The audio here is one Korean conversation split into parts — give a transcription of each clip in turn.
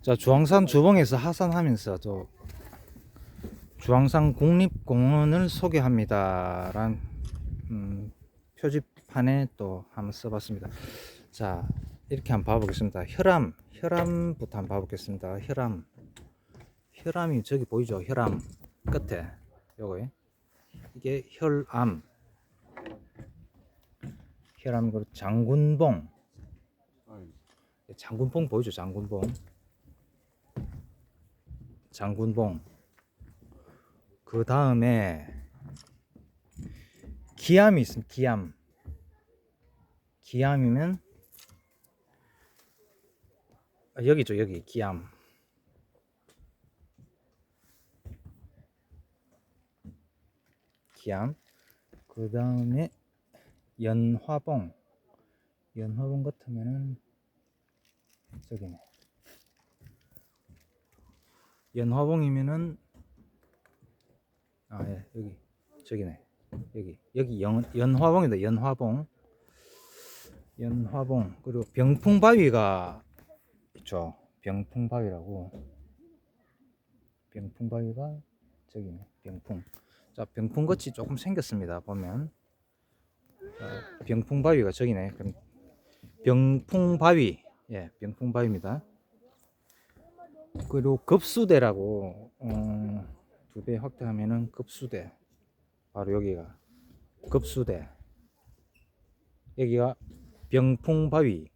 자 주황산 주봉에서 하산하면서 또 주황산 국립공원을 소개합니다 란 음, 표지판에 또 한번 써봤습니다. 자 이렇게 한번 봐보겠습니다. 혈암 혈암부터 한번 봐보겠습니다. 혈암 혈암이 저기 보이죠? 혈암 끝에 요거 이게 혈암 혈암 그리고 장군봉 장군봉 보이죠? 장군봉 장군봉. 그 다음에 기암이 있습니다. 기암. 기암이면 아, 여기죠 여기 기암. 기암. 그 다음에 연화봉. 연화봉 같으면은 저기네 연화봉이면은 아 예 여기 저기네. 여기 여기 연, 연화봉이다 연화봉. 연화봉. 그리고 병풍바위가 있죠. 병풍바위라고. 병풍바위가 저기네 병풍. 자 병풍같이 조금 생겼습니다 보면. 자, 병풍바위가 저기네. 병풍바위. 예 병풍바위입니다 그리고 급수대라고 어, 두배 확대하면은 급수대. 바로 여기가 급수대. 여기가 병풍바위.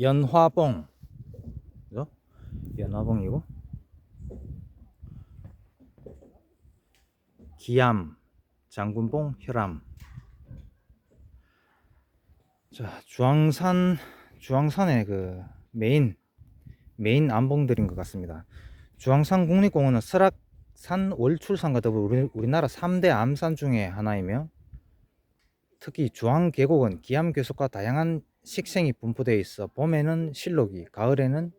연화봉? 연화봉이고. 기암 장군봉 혈암 자 주황산 주황산의 그 메인 메인 안봉들인 것 같습니다 주황산 국립공원은 설악산 월출산과 더불어 우리, 우리나라 3대 암산 중에 하나이며 특히 주황 계곡은 기암 괴석과 다양한 식생이 분포되어 있어 봄에는 실록이 가을에는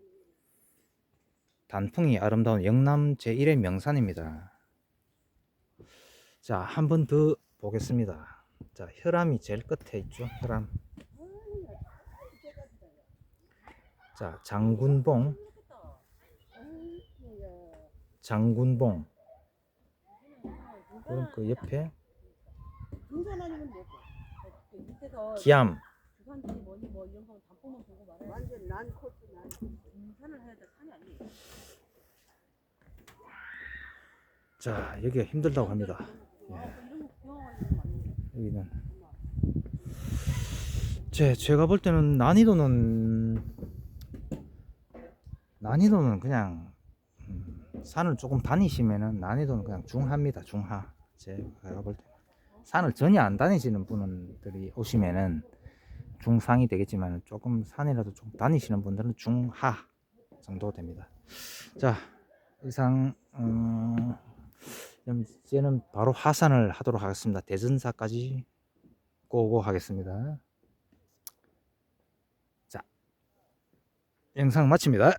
단풍이 아름다운 영남 제1의 명산입니다 자, 한 번 더 보겠습니다. 자, 혈암이 제일 끝에 있죠. 혈암. 자, 장군봉. 장군봉. 그럼 그 옆에 기암. 자, 여기가 힘들다고 합니다. 예. 여기는 제 제가 볼 때는 난이도는 난이도는 그냥 음, 산을 조금 다니시면은 난이도는 그냥 중하입니다 중하 제가 볼 때는 산을 전혀 안 다니시는 분들이 오시면은 중상이 되겠지만 조금 산이라도 좀 다니시는 분들은 중하 정도 됩니다 자 이상 음, 그럼 이제는 바로 하산을 하도록 하겠습니다. 대전사까지 고고 하겠습니다. 영상 마칩니다.